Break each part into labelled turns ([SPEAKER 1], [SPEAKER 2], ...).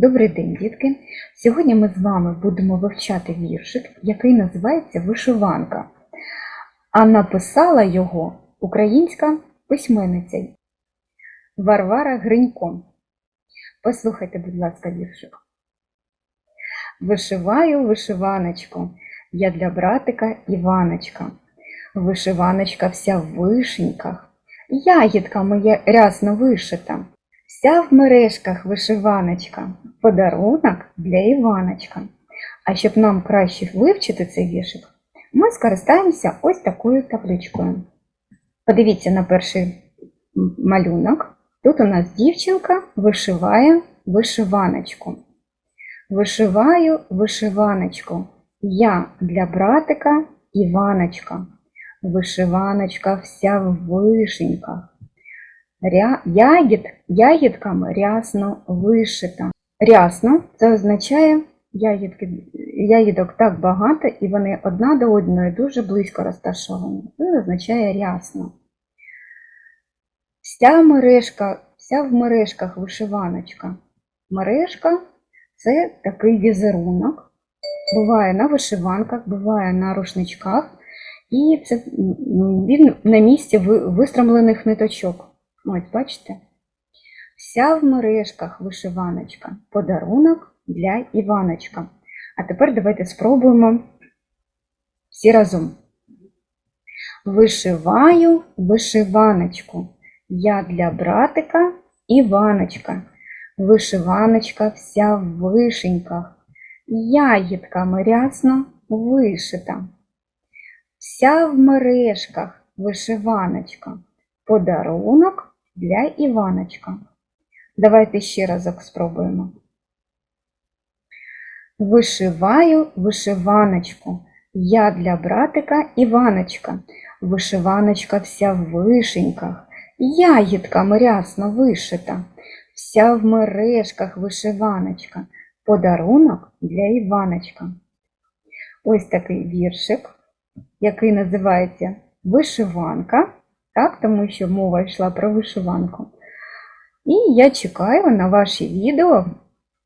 [SPEAKER 1] Добрий день, дітки! Сьогодні ми з вами будемо вивчати віршик, який називається Вишиванка. А написала його українська письменниця Варвара Гринько. Послухайте, будь ласка, віршик. Вишиваю вишиваночку, я для братика Іваночка. Вишиваночка вся в вишеньках, ягідка моя рясно вишита. Вся в мережках вишиваночка, подарунок для Іваночка. А щоб нам краще вивчити цей віршик, ми скористаємося ось такою табличкою. Подивіться на перший малюнок. Тут у нас дівчинка вишиває вишиваночку. Вишиваю вишиваночку. Я для братика Іваночка. Вишиваночка вся в вишеньках. Ягід, ягідками рясно вишита. Рясно це означає ягідки, ягідок так багато, і вони одна до одної дуже близько розташовані. Це означає рясно. Вся мережка, вся в мережках вишиваночка. Мережка це такий візерунок. Буває на вишиванках, буває на рушничках. І це він на місці вистромлених ниточок. Ось, бачите? Вся в мережках вишиваночка. Подарунок для Іваночка. А тепер давайте спробуємо всі разом. Вишиваю вишиваночку. Я для братика Іваночка. Вишиваночка вся в вишеньках. Ягідками рясно вишита. Вся в мережках вишиваночка. Подарунок для Іваночка. Давайте ще разок спробуємо. Вишиваю вишиваночку. Я для братика Іваночка. Вишиваночка вся в вишеньках. Ягідками рясно вишита. Вся в мережках вишиваночка. Подарунок для Іваночка. Ось такий віршик, який називається Вишиванка так, тому що мова йшла про вишиванку. І я чекаю на ваші відео,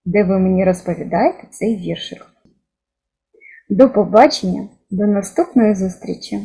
[SPEAKER 1] де ви мені розповідаєте цей віршик. До побачення, до наступної зустрічі!